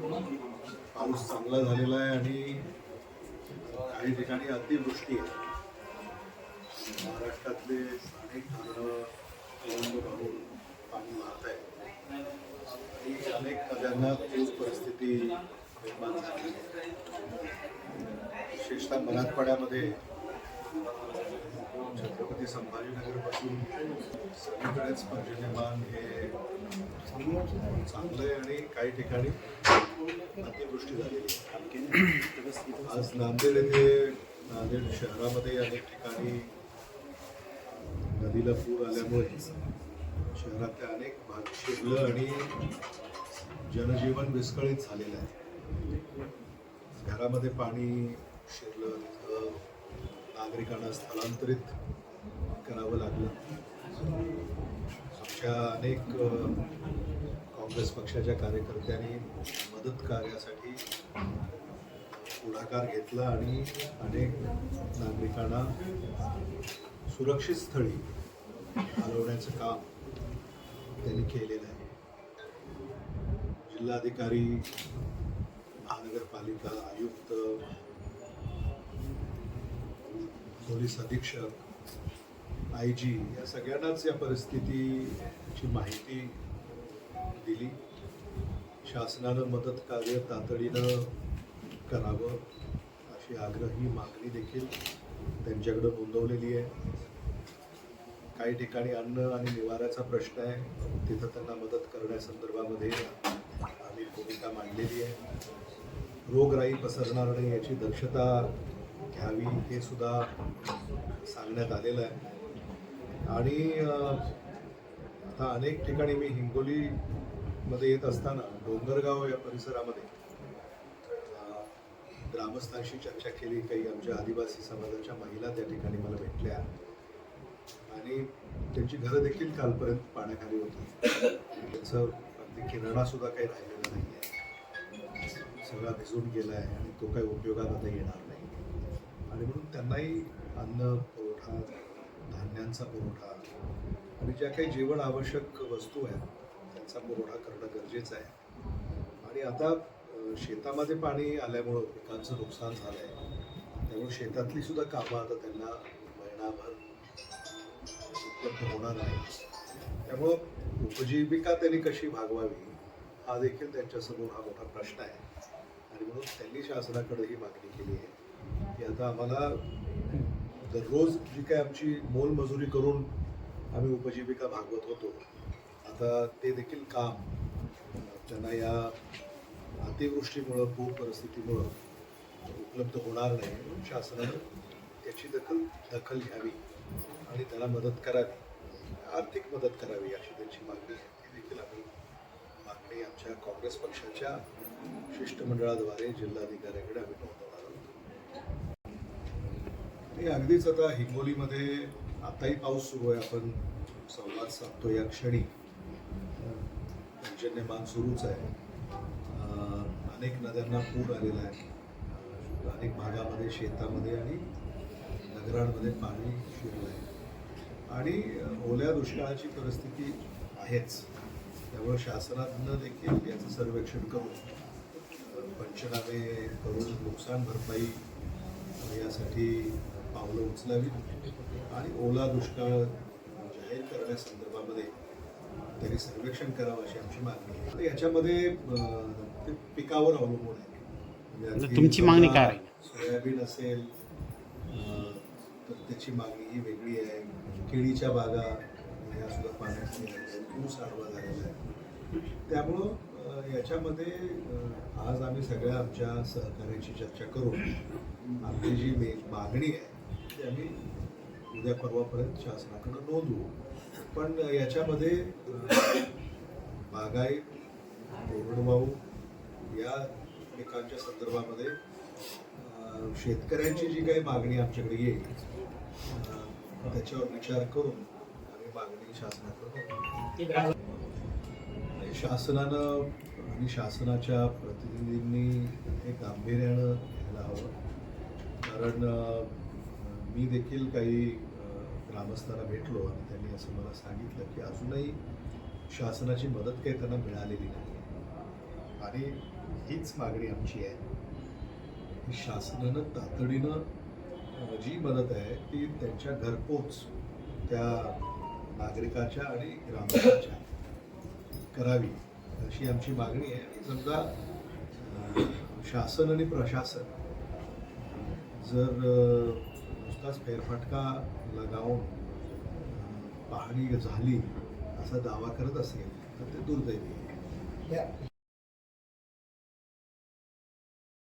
पाऊस चांगला झालेला आहे आणि काही ठिकाणी अतिवृष्टी आहे. महाराष्ट्रातले अनेक धरणं ओलांडून वाहून पाणी वाहत आहे आणि अनेक नद्यांना पूर परिस्थिती निर्माण झाली विशेषतः मराठवाड्यामध्ये छत्रपती संभाजीनगरपासून सगळीकडेच पर्जन्यमान हे चांगलं आहे आणि काही ठिकाणी अतिवृष्टी झालेली आज नांदेड येथे नांदेड शहरामध्ये अनेक ठिकाणी नदीला पूर आल्यामुळे शहरातल्या अनेक भाग शिरलं आणि जनजीवन विस्कळीत झालेलं आहे. घरामध्ये पाणी शिरलं तिथं नागरिकांना स्थलांतरित करावं लागलं. आमच्या अनेक काँग्रेस पक्षाच्या कार्यकर्त्यांनी मदत कार्यासाठी पुढाकार घेतला आणि अनेक नागरिकांना सुरक्षित स्थळी हलवण्याचं काम त्यांनी केलेलं आहे. जिल्हाधिकारी महानगरपालिका आयुक्त पोलीस अधीक्षक आय जी या सगळ्यांनाच या परिस्थितीची माहिती दिली. शासनानं मदत कार्य तातडीनं करावं अशी आग्रही मागणी देखील त्यांच्याकडं नोंदवलेली आहे. काही ठिकाणी अन्न आणि निवाऱ्याचा प्रश्न आहे. तिथं त्यांना मदत करण्यासंदर्भामध्ये आम्ही भूमिका मांडलेली आहे. रोगराई पसरणार नाही याची दक्षता घ्यावी हे सुद्धा सांगण्यात आलेलं आहे. आणि आता अनेक ठिकाणी मी हिंगोलीमध्ये येत असताना डोंगरगाव या परिसरामध्ये ग्रामस्थांशी चर्चा केली. काही आमच्या आदिवासी समाजाच्या महिला त्या ठिकाणी मला भेटल्या. आणि त्यांची घरं देखील कालपर्यंत पाण्याखाली होती. त्यांचं अगदी किराणा सुद्धा काही राहिलेला नाही आहे सगळा भिजून गेला आहे आणि तो काही उपयोगात आता येणार नाही. आणि म्हणून त्यांनाही अन्न पुरवठा धान्यांचा पुरवठा आणि ज्या काही जीवन आवश्यक वस्तू आहेत त्यांचा पुरवठा करणं गरजेचं आहे. आणि आता शेतामध्ये पाणी आल्यामुळं पिकांचं नुकसान झालं आहे त्यामुळे शेतातली सुद्धा कामं आता त्यांना महिनाभर उपलब्ध होणार नाही त्यामुळं उपजीविका त्यांनी कशी भागवावी हा देखील त्यांच्यासमोर हा मोठा प्रश्न आहे. आणि म्हणून त्यांनी शासनाकडे ही मागणी केली आहे की आता आम्हाला दररोज जी काय आमची मोलमजुरी करून आम्ही उपजीविका भागवत होतो. आता ते देखील काम. त्यांना या अतिवृष्टीमुळं पूर परिस्थितीमुळं उपलब्ध होणार नाही. म्हणून शासनानं त्याची दखल दखल घ्यावी आणि त्याला मदत करावी. आर्थिक मदत करावी अशी त्यांची मागणी आहे. ती देखील आम्ही मागणी आमच्या काँग्रेस पक्षाच्या शिष्टमंडळाद्वारे जिल्हाधिकाऱ्याकडे आम्ही नोंदवणार आहोत. अगदीच आता हिंगोलीमध्ये आताही पाऊस सुरू आहे. आपण संवाद साधतो या क्षणी. पर्जन्यमान सुरूच आहे. अनेक नद्यांना पूर आलेला आहे. अनेक भागामध्ये शेतामध्ये आणि नगरांमध्ये पाणी शिरलं आहे. आणि ओल्या दुष्काळाची परिस्थिती आहेच. त्यामुळे शासनानं देखील याचं सर्वेक्षण करून पंचनामे करून नुकसान भरपाई यासाठी पावलं उचलावी आणि ओला दुष्काळ जाहीर करण्यासंदर्भामध्ये त्यांनी सर्वेक्षण करावं अशी आमची मागणी आहे तर याच्यामध्ये ते पिकावर अवलंबून आहे म्हणजे म्हणजे तुमची मागणी काय? सोयाबीन असेल तर त्याची मागणी ही वेगळी आहे केळीच्या बागा ह्या सुद्धा पाण्याखाली आहेत. ऊस आडवा झालेला आहे त्यामुळं याच्यामध्ये आज आम्ही सगळ्या आमच्या सहकार्याची चर्चा करून आपली जी मागणी आहे ते आम्ही उद्या परवापर्यंत शासनाकडे नोंदवू. पण याच्यामध्ये बागाई कोरडवाहू या पिकांच्या संदर्भामध्ये शेतकऱ्यांची जी काही मागणी आमच्याकडे येईल त्याच्यावर विचार करून आम्ही मागणी शासनाकडे आणि शासनानं आणि शासनाच्या प्रतिनिधींनी हे गांभीर्यानं घ्यायला हवं. कारण मी देखील काही ग्रामस्थांना भेटलो आणि त्यांनी असं मला सांगितलं की अजूनही शासनाची मदत काही त्यांना मिळालेली नाही. आणि हीच मागणी आमची आहे. की शासनानं तातडीनं जी मदत आहे ती त्यांच्या घरपोच त्या नागरिकाच्या आणि ग्रामस्थांच्या करावी अशी आमची मागणी आहे. आणि समजा शासन आणि प्रशासन जर नुसताच फेरफटका लगावून पाहणी झाली असा दावा करत असेल तर ते दुर्दैवी या